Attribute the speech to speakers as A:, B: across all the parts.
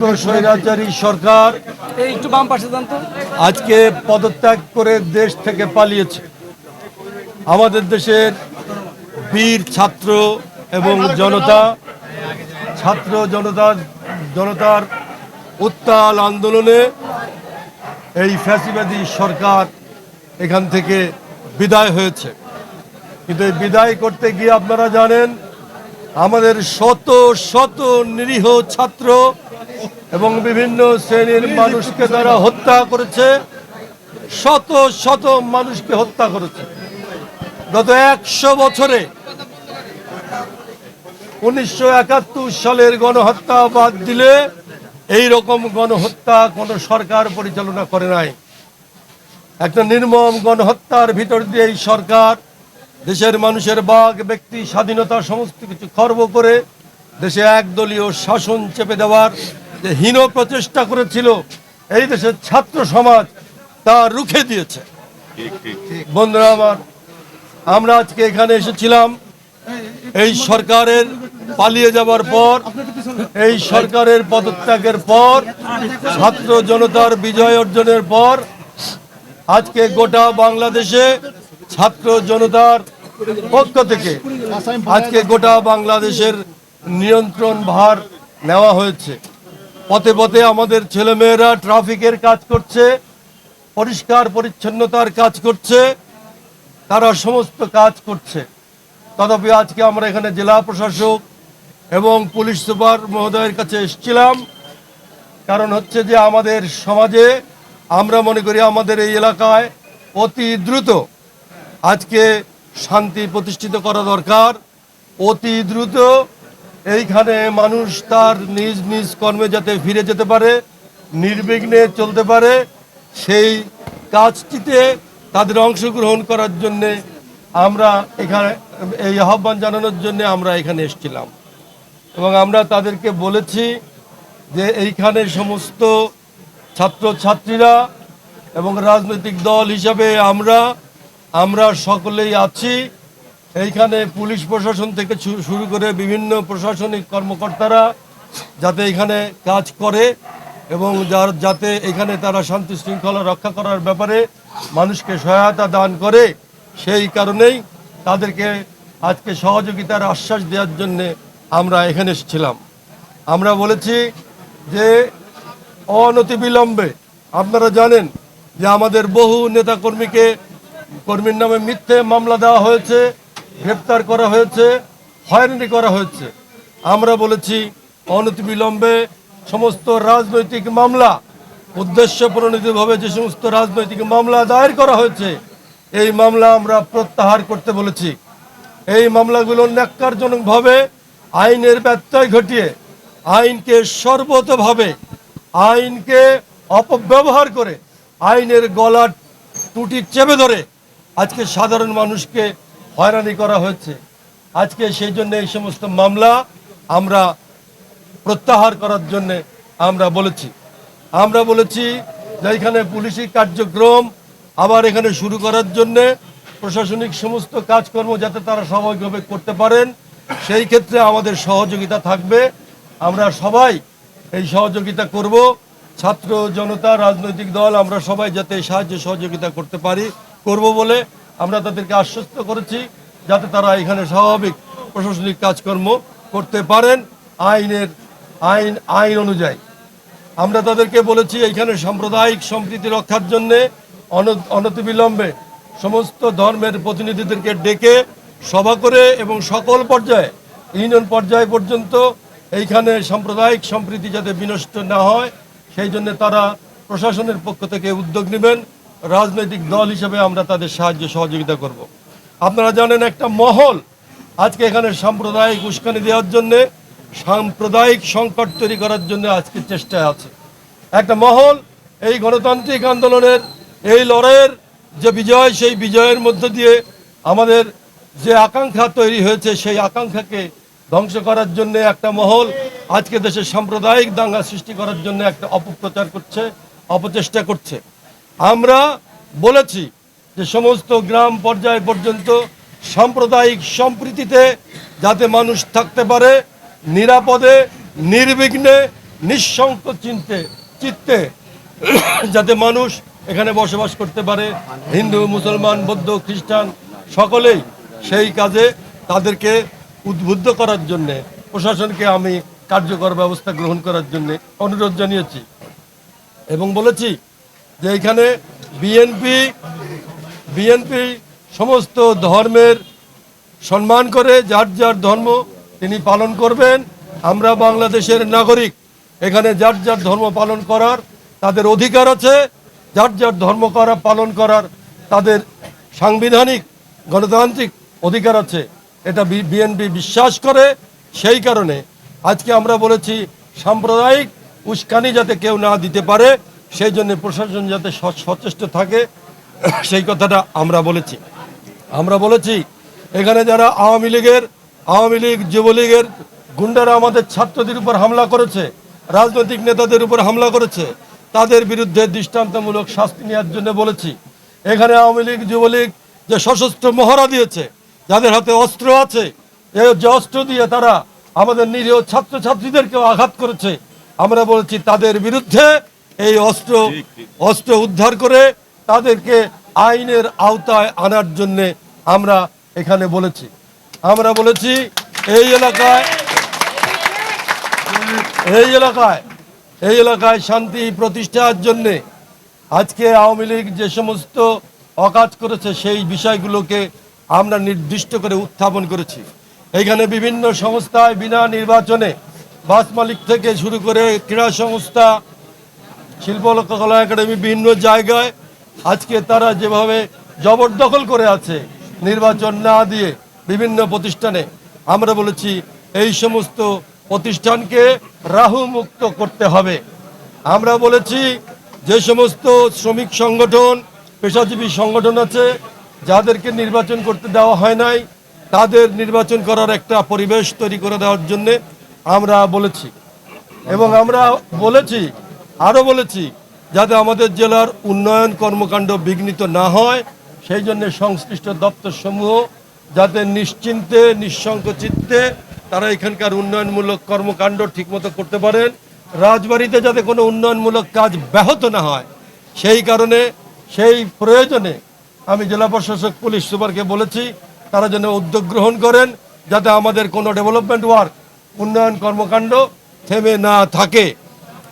A: স্বৈরাচারী সরকার
B: একটু বাম পাশে
A: আজকে পদত্যাগ করে দেশ থেকে পালিয়েছে। আমাদের দেশের বীর ছাত্র এবং জনতা ছাত্র জনতার জনতার উত্তাল আন্দোলনে এই ফ্যাসিবাদী সরকার এখান থেকে বিদায় হয়েছে। কিন্তু এই বিদায় করতে গিয়ে আপনারা জানেন আমাদের শত শত নিরীহ ছাত্র এবং বিভিন্ন শ্রেণির মানুষকে তারা হত্যা করেছে। শত শত মানুষকে হত্যা করেছে। গত একশো বছরে উনিশশো একাত্তর সালের গণহত্যা বাদ দিলে এই রকম গণহত্যা কোনো সরকার পরিচালনা করে নাই। একটা নির্মম গণহত্যার ভিতর দিয়ে এই সরকার দেশের মানুষের বাঘ ব্যক্তি, স্বাধীনতা সমস্ত কিছু খর্ব করে দেশে একদলীয় শাসন চেপে দেওয়ার যে হীন প্রচেষ্টা করেছিল, এই দেশের ছাত্র সমাজ তা রুখে দিয়েছে। বন্ধুরা আমার, আমরা আজকে এখানে এসেছিলাম। এই সরকারের পালিয়ে যাবার পর, এই সরকারের পদত্যাগের পর, ছাত্র জনতার বিজয় অর্জনের পর, আজকে গোটা বাংলাদেশে ছাত্র জনতার পক্ষ থেকে আজকে গোটা বাংলাদেশের নিয়ন্ত্রণ ভার নেওয়া হয়েছে। পথে পথে আমাদের ছেলেমেয়েরা ট্রাফিকের কাজ করছে, পরিষ্কার পরিচ্ছন্নতার কাজ করছে, তারা সমস্ত কাজ করছে। তথাপি আজকে আমরা এখানে জেলা প্রশাসক এবং পুলিশ সুপার মহোদয়ের কাছে এসেছিলাম। কারণ হচ্ছে যে আমাদের সমাজে, আমরা মনে করি আমাদের এই এলাকায় অতি দ্রুত আজকে শান্তি প্রতিষ্ঠিত করা দরকার। অতি দ্রুত এইখানে মানুষ তার নিজ নিজ কর্মে যাতে ফিরে যেতে পারে, নির্বিঘ্নে চলতে পারে, সেই কাজটিতে তাদের অংশগ্রহণ করার জন্যে আমরা এখানে, এই আহ্বান জানানোর জন্য আমরা এখানে এসেছিলাম। এবং আমরা তাদেরকে বলেছি যে এইখানে সমস্ত ছাত্রছাত্রীরা এবং রাজনৈতিক দল হিসাবে আমরা আমরা সকলেই আছি। এইখানে পুলিশ প্রশাসন থেকে শুরু করে বিভিন্ন প্রশাসনিক কর্মকর্তারা যাতে এখানে কাজ করে এবং যার, যাতে এখানে তারা শান্তি শৃঙ্খলা রক্ষা করার ব্যাপারে মানুষকে সহায়তা দান করে, সেই কারণেই তাদেরকে আজকে সহযোগিতার আশ্বাস দেওয়ার জন্যে আমরা এখানে এসেছিলাম। আমরা বলেছি যে অনতিবিলম্বে আপনারা জানেন যে আমাদের বহু নেতাকর্মীকে কর্মীর নামে মিথ্যে মামলা দেওয়া হয়েছে। গ্রেপ্তার করা হয়েছে, হয়রানি করা হয়েছে। আমরা বলেছি, অনতিবিলম্বে সমস্ত রাজনৈতিক মামলা, উদ্দেশ্য প্রণোদিতভাবে যে সমস্ত রাজনৈতিক মামলা দায়ের করা হয়েছে, এই মামলা আমরা প্রত্যাহার করতে বলেছি। এই মামলাগুলো ন্যাক্কারজনকভাবে আইনের ব্যত্যয় ঘটিয়ে, আইনকে সর্বতভাবে, আইনকে অপব্যবহার করে, আইনের গলা টুটি চেপে ধরে, আজকে সাধারণ মানুষকে হয়রানি করা হয়েছে। আজকে সেই জন্য এই সমস্ত মামলা আমরা প্রত্যাহার করার জন্য আমরা বলেছি। আমরা বলেছি যে এখানে পুলিশি কার্যক্রম আবার এখানে শুরু করার জন্য প্রশাসনিক সমস্ত কাজকর্ম যাতে তারা স্বাভাবিকভাবে করতে পারেন, সেই ক্ষেত্রে আমাদের সহযোগিতা থাকবে। আমরা সবাই এই সহযোগিতা করব। ছাত্র জনতা, রাজনৈতিক দল, আমরা সবাই যাতে সাহায্য সহযোগিতা করতে পারি, করব বলে আমরা তাদেরকে আশ্বস্ত করেছি যাতে তারা এখানে স্বাভাবিক প্রশাসনিক কাজকর্ম করতে পারেন আইনের, আইন আইন অনুযায়ী। আমরা তাদেরকে বলেছি এইখানে সাম্প্রদায়িক সম্প্রীতি রক্ষার জন্যে অন- অনতিবিলম্বে সমস্ত ধর্মের প্রতিনিধিদেরকে ডেকে সভা করে এবং সকল পর্যায়ে, ইউনিয়ন পর্যায় পর্যন্ত এইখানে সাম্প্রদায়িক সম্প্রীতি যাতে বিনষ্ট না হয়, সেই জন্য তারা প্রশাসনের পক্ষ থেকে উদ্যোগ নেবেন। রাজনৈতিক দল হিসেবে আমরা তাদের সাহায্য সহযোগিতা করব। আপনারা জানেন একটা মহল আজকে এখানে সাম্প্রদায়িক উস্কানি দেওয়ার জন্য, সাম্প্রদায়িক সংকট তৈরি করার জন্য আজকে চেষ্টায় আছে একটা মহল, এই গণতান্ত্রিক আন্দোলনের, এই লড়াইয়ের যে বিজয়, সেই বিজয়ের মধ্য দিয়ে আমাদের যে আকাঙ্ক্ষা তৈরি হয়েছে, সেই আকাঙ্ক্ষাকে ধ্বংস করার জন্য একটা মহল আজকে দেশে সাম্প্রদায়িক দাঙ্গা সৃষ্টি করার জন্য একটা অপপ্রচার করছে, অপচেষ্টা করছে আমরা বলেছি যে সমস্ত গ্রাম পর্যায় পর্যন্ত সাম্প্রদায়িক সম্প্রীতিতে যাতে মানুষ থাকতে পারে, নিরাপদে, নির্বিঘ্নে নিঃশঙ্ক চিনতে চিত্তে, যাতে মানুষ এখানে বসবাস করতে পারে। হিন্দু, মুসলমান, বৌদ্ধ, খ্রিস্টান, সকলেই সেই কাজে তাদেরকে উদ্বুদ্ধ করার জন্যে, প্রশাসনকে আমি কার্যকর ব্যবস্থা গ্রহণ করার জন্যে অনুরোধ জানিয়েছি এবং বলেছি যে এখানে বিএনপি বিএনপি সমস্ত ধর্মের সম্মান করে, যার যার ধর্ম তিনি পালন করবেন। আমরা বাংলাদেশের নাগরিক, এখানে যার যার ধর্ম পালন করার তাদের অধিকার আছে। যার যার ধর্ম করা, পালন করার তাদের সাংবিধানিক, গণতান্ত্রিক অধিকার আছে। এটা বিএনপি বিশ্বাস করে, সেই কারণে আজকে আমরা বলেছি সাম্প্রদায়িক উস্কানি যাতে কেউ না দিতে পারে সেই জন্য প্রশাসন যাতে সচেষ্ট থাকে, সেই কথাটা আমরা বলেছি। আমরা বলেছি, এখানে যারা আওয়ামী লীগের, আওয়ামী লীগ, যুবলীগের গুন্ডারা আমাদের ছাত্রদের উপর হামলা করেছে, রাজনৈতিক নেতাদের উপর হামলা করেছে, তাদের বিরুদ্ধে দৃষ্টান্তমূলক শাস্তি নেওয়ার জন্য বলেছি। এখানে আওয়ামী লীগ, যুবলীগ যে সশস্ত্র মহড়া দিয়েছে, যাদের হাতে অস্ত্র আছে এই যে অস্ত্র দিয়ে তারা আমাদের নিরীহ ছাত্রছাত্রীদেরকেও আঘাত করেছে, আমরা বলেছি তাদের বিরুদ্ধে এই অস্ত্র অস্ত্র উদ্ধার করে তাদেরকে আইনের আওতায় আনার জন্যে আমরা এখানে বলেছি। আমরা বলেছি এই এলাকায় এই এলাকায় এই এলাকায় শান্তি প্রতিষ্ঠার জন্যে আজকে আওয়ামী লীগ যে সমস্ত অকাজ করেছে সেই বিষয়গুলোকে আমরা নির্দিষ্ট করে উত্থাপন করেছি। এখানে বিভিন্ন সংস্থায় বিনা নির্বাচনে বাস মালিক থেকে শুরু করে ক্রীড়া সংস্থা শিল্পকলা একাডেমি বিভিন্ন জায়গায় আজকে তারা যেভাবে জবরদখল করে আছে নির্বাচন না দিয়ে বিভিন্ন প্রতিষ্ঠানে, আমরা বলেছি এই সমস্ত প্রতিষ্ঠানকে রাহু মুক্ত করতে হবে। আমরা বলেছি যে সমস্ত শ্রমিক সংগঠন, পেশাজীবী সংগঠন আছে, যাদেরকে নির্বাচন করতে দেওয়া হয় নাই, তাদের নির্বাচন করার একটা পরিবেশ তৈরি করে দেওয়ার জন্যে আমরা বলেছি। এবং আমরা বলেছি আরও বলেছি, যাতে আমাদের জেলার উন্নয়ন কর্মকাণ্ড বিঘ্নিত না হয়, সেই জন্য সংশ্লিষ্ট দপ্তর সমূহ যাতে নিশ্চিন্তে নিঃশঙ্ক চিত্তে তারা এখানকার উন্নয়নমূলক কর্মকাণ্ড ঠিকমতো করতে পারেন। রাজবাড়িতে যাতে কোনো উন্নয়নমূলক কাজ ব্যাহত না হয়, সেই কারণে, সেই প্রয়োজনে আমি জেলা প্রশাসক, পুলিশ সুপারকে বলেছি, তারা যেন উদ্যোগ গ্রহণ করেন, যাতে আমাদের কোনো ডেভেলপমেন্ট ওয়ার্ক, উন্নয়ন কর্মকাণ্ড থেমে না থাকে।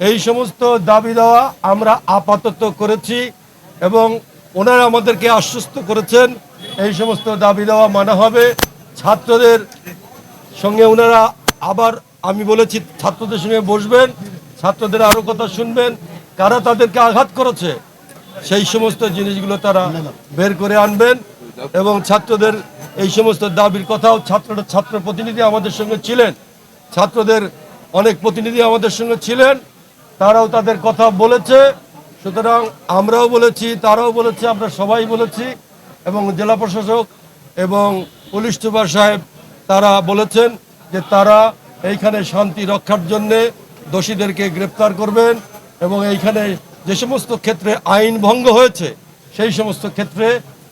A: এই সমস্ত দাবি দেওয়া আমরা আপাতত করেছি এবং ওনারা আমাদেরকে আশ্বস্ত করেছেন এই সমস্ত দাবি দেওয়া মানা হবে। ছাত্রদের সঙ্গে ওনারা আবার আমি বলেছি ছাত্রদের সঙ্গে বসবেন, ছাত্রদের আরও কথা শুনবেন, কারা তাদেরকে আঘাত করেছে সেই সমস্ত জিনিসগুলো তারা বের করে আনবেন এবং ছাত্রদের এই সমস্ত দাবির কথাও ছাত্ররা ছাত্র প্রতিনিধি আমাদের সঙ্গে ছিলেন। ছাত্রদের অনেক প্রতিনিধি আমাদের সঙ্গে ছিলেন। তারাও তাদের কথা বলেছে, সুতরাং আমরাও বলেছি, তারাও বলেছে, আমরা সবাই বলেছি, এবং জেলা প্রশাসক এবং পুলিশ সুপার সাহেব তারা বলেছেন যে তারা এইখানে শান্তি রক্ষার জন্যে দোষীদেরকে গ্রেপ্তার করবেন এবং এইখানে যে সমস্ত ক্ষেত্রে আইন ভঙ্গ হয়েছে, সেই সমস্ত ক্ষেত্রে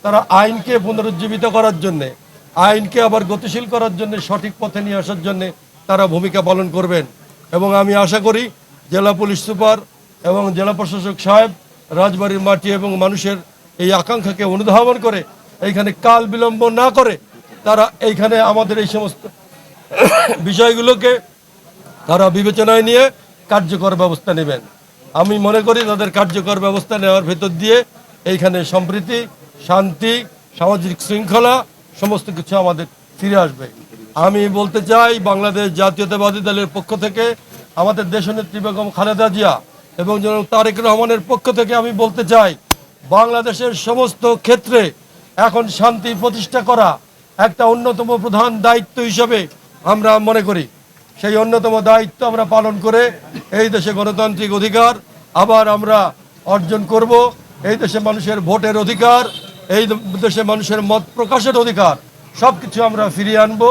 A: তারা আইনকে পুনরুজ্জীবিত করার জন্যে, আইনকে আবার গতিশীল করার জন্য, সঠিক পথে নিয়ে আসার জন্য তারা ভূমিকা পালন করবেন। এবং আমি আশা করি জেলা পুলিশ সুপার এবং জেলা প্রশাসক সাহেব, রাজবাড়ির মাটি এবং মানুষের এই আকাঙ্ক্ষাকে অনুধাবন করে, এইখানে কাল বিলম্ব না করে তারা এইখানে আমাদের এই সমস্ত বিষয়গুলোকে তারা বিবেচনায় নিয়ে কার্যকর ব্যবস্থা নেবেন। আমি মনে করি তাদের কার্যকর ব্যবস্থা নেওয়ার ভেতর দিয়ে এইখানে সম্প্রীতি, শান্তি, সামাজিক শৃঙ্খলা সমস্ত কিছু আমাদের ফিরে আসবে। আমি বলতে চাই বাংলাদেশ জাতীয়তাবাদী দলের পক্ষ থেকে আমাদের দেশনেত্রী বেগম খালেদা জিয়া এবং জনাব তারেক রহমানের পক্ষ থেকে আমি বলতে চাই, বাংলাদেশের সমস্ত ক্ষেত্রে এখন শান্তি প্রতিষ্ঠা করা একটা অন্যতম প্রধান দায়িত্ব হিসেবে আমরা মনে করি। সেই অন্যতম দায়িত্ব আমরা পালন করে এই দেশে গণতান্ত্রিক অধিকার আবার আমরা অর্জন করব। এই দেশে মানুষের ভোটের অধিকার, এই দেশে মানুষের মত প্রকাশের অধিকার সব কিছু আমরা ফিরিয়ে আনব।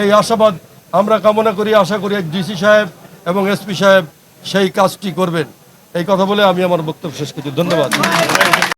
A: এই আশাবাদ আমরা কামনা করি, আশা করি ডিসি সাহেব এবং এসপি সাহেব সেই কাজটি করবেন। এই কথা বলে আমি আমার বক্তব্য শেষ করছি। ধন্যবাদ।